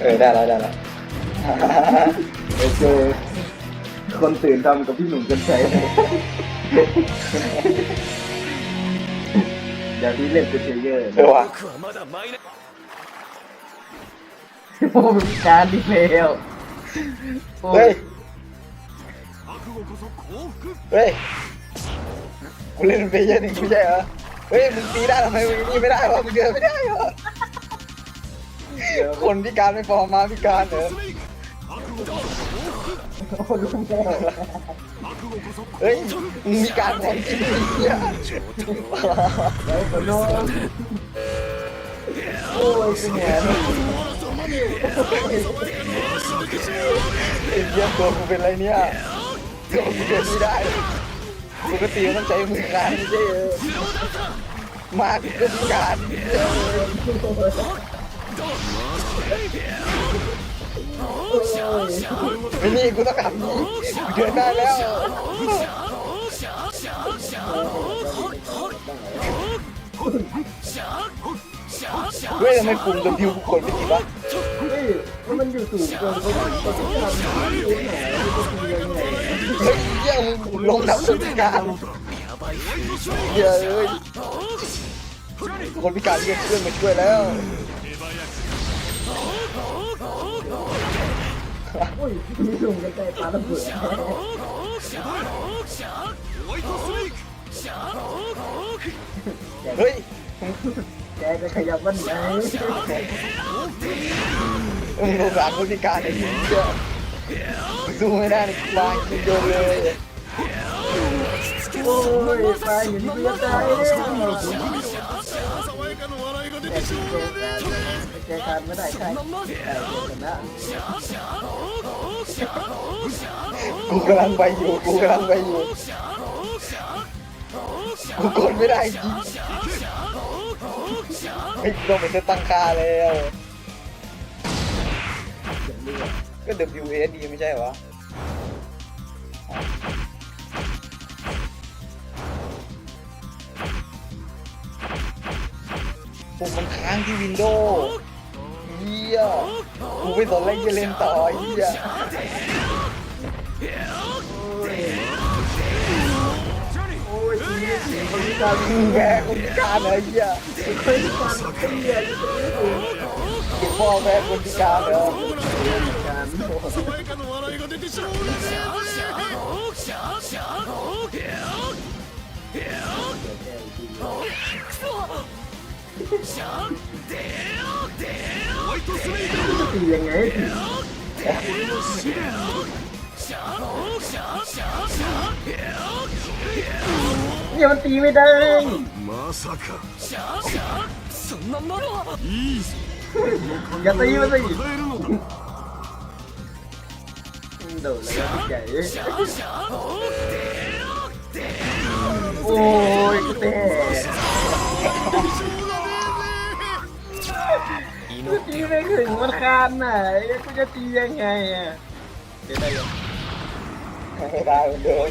เออได้แล้วได้แล้วโอเคคนตื่นทำกับพี่หนุ่มกันใช่เดี๋ยวพี่เล่นกันเชเยอร์เออว่ะโอ้มีการดีเพลย์เฮ้ยเฮ้ยกูเล่นเป็นเยอร์นี่ไม่ใช่เหรอเฮ้ยมึงตีได้ทำไมมึงนี่ไม่ได้วะมึงเดินไม่ได้เหรอ คนพิการไม่พอมาพิการเหรอโอ้ลุงแม่เฮ้ยมีการแข่งจริงเนี่ยโดนโอ้ยเสียงไอ้เยี่ยมตัวกูเป็นไรเนี่ยตัวกูเดินไม่ได้ปกติต้องใช้มือการไม่ใช่เออมาพิการ ไม่นี่กูต้องทำนี่เดินได้แล้วเฮ้ยทำไมปุ่มตัวพิวกูกดไม่ติดวะเฮ้ยมันอยู่สูงเกินเขาเขาจะทำยังไงเขาจะทำยังไงเฮ้ยเหี้ยมึงลงทับคนพิการเหี้ยเอ้ยคนพิการเรียกเพื่อนมาช่วยแล้ว โอ้ยมีลุงใกล้ๆปาระเบิดเฮ้ยแกจะขยับวันไหนมึงสงสารผู้พิการไอ้เหี้ยสู้ไม่ได้วางกินโยนเลยโอ้ยไปอยู่นี่กูจตายแล้ กูกำลังไปอยู่ กูกำลังไปอยู่ กูกดไม่ได้จริงไม่ต้องไปเซตตั้งค่าแล้วก็ WSD ไม่ใช่เหรอ ผมมันค้างที่วินโดว์เฮียกูไม่สนอะไรจะเล่นต่อเฮียโอ้ยทีนี้ถึงคนพิการมึงแพ้คนพิการเหรอเฮียเคยฟังเตี้ยเก็บพ่อแพ้คนพิการเหรอการ โอ้ 爽やかな笑いが出てしまう ホワイトスネーク ตียังไงถึงเนี่ยมันตีไม่ได้ まさかそんなものいいぞ อย่าตีมันสิ 変えるのだ โดดแล้วก็ใหญ่โอ้ยเต้ตี ไม่ถึงมันคานไหนกูจะตียังไงอะเดี๋ยวได้ยังไม่ได้เหมือนเดิม